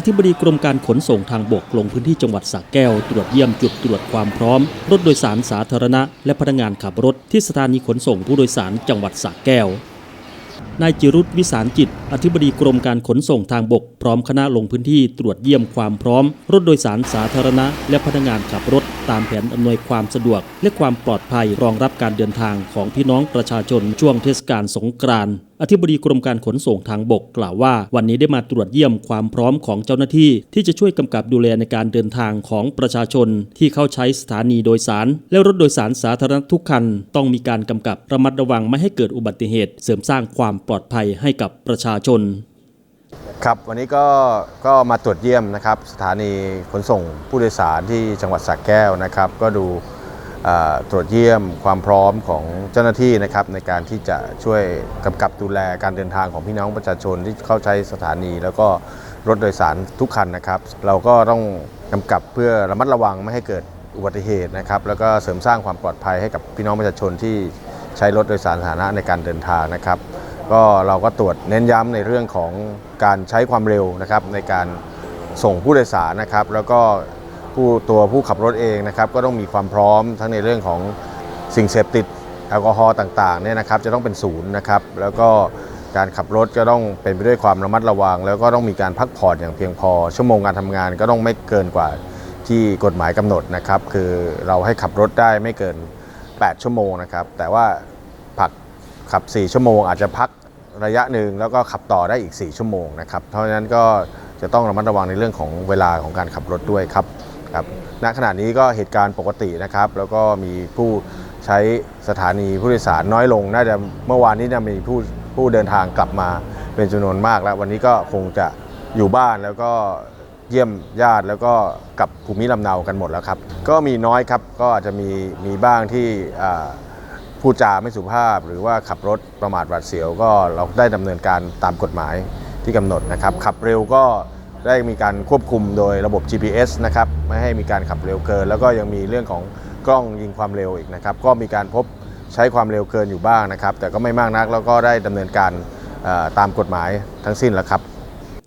อธิบดีกรมการขนส่งทางบกลงพื้นที่จังหวัดสระแก้ว ตรวจเยี่ยมจุดตรวจความพร้อม รถโดยสารสาธารณะ และพนักงานขับรถที่สถานีขนส่งผู้โดยสารจังหวัดสระแก้วนายจิรุธวิสารจิตอธิบดีกรมการขนส่งทางบก พร้อมคณะลงพื้นที่ตรวจเยี่ยมความพร้อม รถโดยสารสาธารณะ และพนักงานขับรถ ตามแผนอำนวยความสะดวก และความปลอดภัยรองรับการเดินทางของพี่น้องประชาชนช่วงเทศกาลสงกรานต์อธิบดีกรมการขนส่งทางบกกล่าวว่า วันนี้ได้มาตรวจเยี่ยมความพร้อมของเจ้าหน้าที่ ที่จะช่วยกำกับดูแลในการเดินทางของประชาชน ที่เข้าใช้สถานีโดยสาร และรถโดยสารสาธารณะทุกคัน ต้องมีการกำกับระมัดระวังไม่ให้เกิดอุบัติเหตุ เสริมสร้างความปลอดภัยให้กับประชาชน ครับวันนี้ก็ก็มาตรวจเยี่ยมนะครับ สถานีขนส่งผู้โดยสารที่จังหวัดสระแก้วนะครับ ก็ดูตรวจเยี่ยมความพร้อมของเจ้าหน้าที่นะครับในการที่จะช่วยกำกับดูแลการเดินทางของพี่น้องประชาชนที่เข้าใช้สถานี แล้วก็รถโดยสารทุกคันนะครับ เราก็ต้องกำกับเพื่อระมัดระวังไม่ให้เกิดอุบัติเหตุนะครับ แล้วก็เสริมสร้างความปลอดภัยให้กับพี่น้องประชาชนที่ใช้รถโดยสารสาธารณะในการเดินทางนะครับ ก็เราก็ตรวจเน้นย้ำในเรื่องของการใช้ความเร็วนะครับในการส่งผู้โดยสารนะครับ แล้วก็ผู้ตัวผู้ขับรถเองนะครับก็ต้องมีความพร้อมทั้งในเรื่องของสิ่งเสพติดแอลกอฮอล์ต่างๆเนี่ยนะครับจะต้องเป็นศูนย์นะครับแล้วก็การขับรถก็ต้องเป็นไปด้วยความระมัดระวัง แล้วก็ต้องมีการพักผ่อนอย่างเพียงพอ ชั่วโมงการทำงานก็ต้องไม่เกินกว่าที่กฎหมายกำหนดนะครับ คือเราให้ขับรถได้ไม่เกิน 8 ชั่วโมงนะครับ แต่ว่าพัก ขับ 4 ชั่วโมงอาจจะพักระยะหนึ่งแล้วก็ขับต่อได้อีก 4 ชั่วโมงนะครับ เพราะฉะนั้นก็จะต้องระมัดระวังในเรื่องของเวลาของการขับรถด้วยครับครับณขณะนี้ก็เหตุการณ์ปกตินะครับ แล้วก็มีผู้ใช้สถานีผู้โดยสารน้อยลง น่าจะเมื่อวานนี้จะมีผู้ผู้เดินทางกลับมาเป็นจำนวนมากแล้ว วันนี้ก็คงจะอยู่บ้านแล้วก็เยี่ยมญาติแล้วก็กลับภูมิลำเนากันหมดแล้วครับ ก็มีน้อยครับก็อาจจะมีมีบ้างที่อ่า พูดจาไม่สุภาพ หรือว่าขับรถประมาทหวาดเสียวก็เราได้ดำเนินการตามกฎหมายที่กำหนดนะครับ ขับเร็วก็ได้มีการควบคุมโดยระบบ GPS นะครับ ไม่ให้มีการขับเร็วเกิน แล้วก็ยังมีเรื่องของกล้องยิงความเร็วอีกนะครับ ก็มีการพบใช้ความเร็วเกินอยู่บ้างนะครับ แต่ก็ไม่มากนักแล้วก็ได้ดำเนินการตามกฎหมายทั้งสิ้นแล้วครับ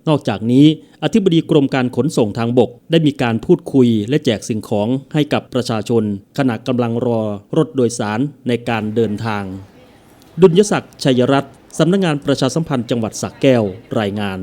นอกจากนี้อธิบดีกรมการขนส่งทางบก ได้มีการพูดคุยและแจกสิ่งของให้กับประชาชน ขณะกำลังรอรถโดยสารในการเดินทาง ดุลยศักดิ์ชัยรัตน์สำนักงานประชาสัมพันธ์จังหวัดสระแก้วรายงาน